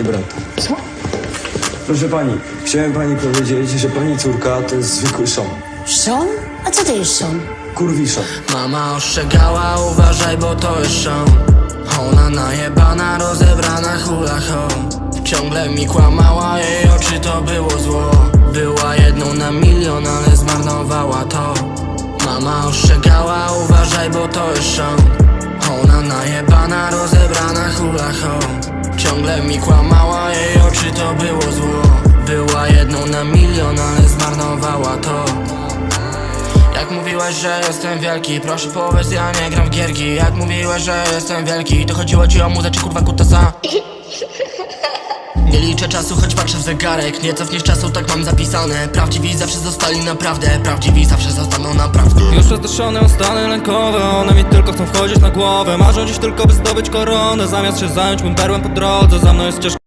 i brat. Co? Proszę pani, chciałem pani powiedzieć, że pani córka to jest zwykły szon. Sean? A co to jest Sean? Kurwiszon. Mama ostrzegała, uważaj, bo to jest show Ona najebana, rozebrana hula ho Ciągle mi kłamała, jej oczy to było zło Była jedną na milion, ale zmarnowała to Mama ostrzegała, uważaj, bo to jest show Ciągle mi kłamała, jej oczy to było zło. Była jedną na milion, ale zmarnowała to. Jak mówiłeś, że jestem wielki, proszę powiedz, ja nie gram w gierki. Jak mówiłeś, że jestem wielki, to chodziło ci o muzę czy kurwa kutasa? Liczę czasu, choć patrzę w zegarek. Nie cofniesz czasu, tak mam zapisane. Prawdziwi zawsze zostali naprawdę. Prawdziwi zawsze zostaną naprawdę. Już rozduszone stany lękowe One mi tylko chcą wchodzić na głowę. Marzą dziś tylko by zdobyć koronę. Zamiast się zająć mym perłem po drodze Za mną jest ścieżka